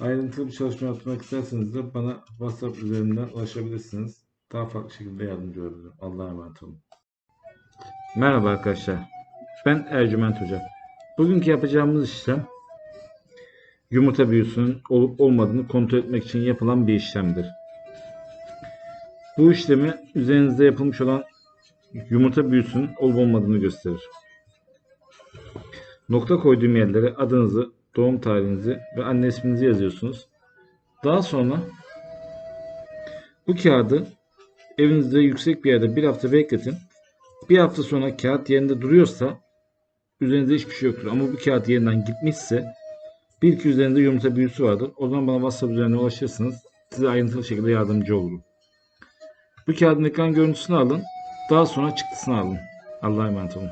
Ayrıntılı bir çalışma yapmak isterseniz de bana WhatsApp üzerinden ulaşabilirsiniz. Daha farklı şekilde yardımcı olabilirim. Allah'a emanet olun. Merhaba arkadaşlar. Ben Ercüment Hoca. Bugünkü yapacağımız işlem yumurta büyüsünün olup olmadığını kontrol etmek için yapılan bir işlemdir. Bu işlemi üzerinizde yapılmış olan yumurta büyüsünün olup olmadığını gösterir. Nokta koyduğum yerlere adınızı, doğum tarihinizi ve anne isminizi yazıyorsunuz. Daha sonra bu kağıdı evinizde yüksek bir yerde bir hafta bekletin. Bir hafta sonra kağıt yerinde duruyorsa üzerinde hiçbir şey yoktur. Ama bu kağıt yerinden gitmişse bir iki üzerinde yumurta büyüsü vardır. O zaman bana WhatsApp üzerinden ulaşırsınız. Size ayrıntılı şekilde yardımcı olurum. Bu kağıdın ekran görüntüsünü alın. Daha sonra çıktısını alın. Allah'a emanet olun.